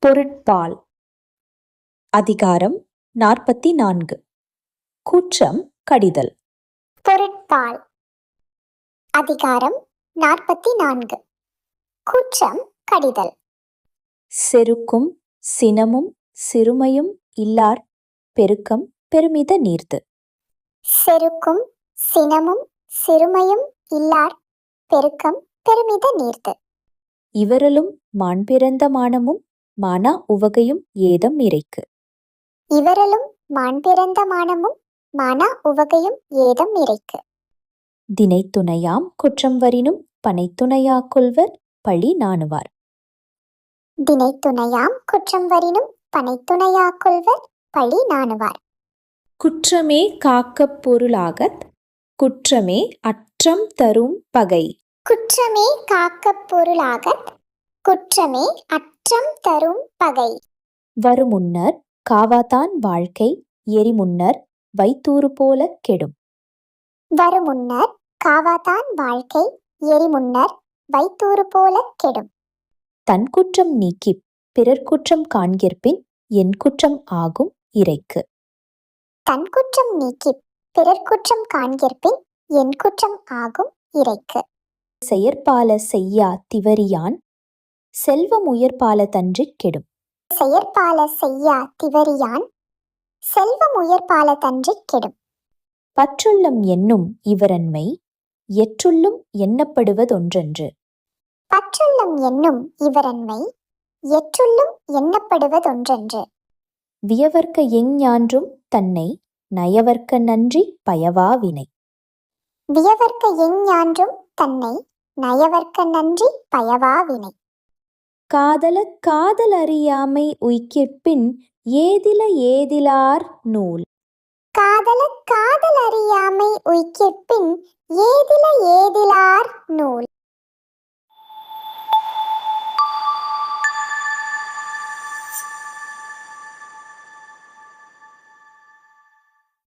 பொருட்பால். அதிகாரம் நாற்பத்தி நான்கு குற்றம் கடிதல். பொருட்பால். அதிகாரம் நாற்பத்தி நான்கு குற்றம் கடிதல். செருக்கும் சினமும் சிறுமையும் இல்லார் பெருக்கம் பெருமித நீர்த்து. செருக்கும் சினமும் சிறுமையும் இல்லார் பெருக்கம் பெருமித நீர்த்து. இவரலும் மாண்பிறந்த மானமும் மானா உவகையும் ஏதம் இறைக்கு. இவரலும் மாண்பிறந்த மானமும் மானா உவகையும் ஏதம் இறைக்கு. தினைத்துணையாம் குற்றம் வரினும் பனைத்துணையா கொள்வர் பழி நாணுவார். தினைத்துணையாம் குற்றம் வரினும் பனைத்துணையா கொள்வர் பழி நாணுவார். குற்றமே காக்கப் பொருளாகத் குற்றமே அற்றம் தரும் பகை. குற்றமே காக்கப் பொருளாகத் குற்றமே அற்றம் தரும் பகை. வருமுன்னர் காவாதான் வாழ்க்கை எரிமுன்னர் வைத்தூறு போல கெடும். வருமுன்னர் காவாதான் வாழ்க்கை எரிமுன்னர் வைத்தூறு போல கெடும். தன் குற்றம் நீக்கிப் பிறர் குற்றம் காண்கிற்பின் என் குற்றம் ஆகும் இறைக்கு. தன் குற்றம் நீக்கி பிறர் குற்றம் காண்கிற்பின் என் குற்றம் ஆகும் இறைக்கு. செயற்பால செய்யா திவரியான் செல்வம் உயர்பால தன்றிற் கெடும். செயற்பால செய்யா திவரியான் செல்வம் உயர்பால தன்றிக் கெடும். பற்றுள்ளம் என்னும் இவரன்மை எற்றுள்ளும் எண்ணப்படுவதொன்றன்று. பற்றுள்ளம் என்னும் இவரன்மை எற்றுள்ளும் எண்ணப்படுவதொன்றன்று. வியவர்க்க எஞ்ஞான்றும் தன்னை நயவர்க்க நன்றி பயவா வினை. வியவர்க்க எஞ்ஞான்றும் தன்னை நயவர்க்க நன்றி பயவா வினை. காதல காதல் அறியாமை உய்கிற்பின் ஏதில ஏதிலார் நூல். காதல காதல்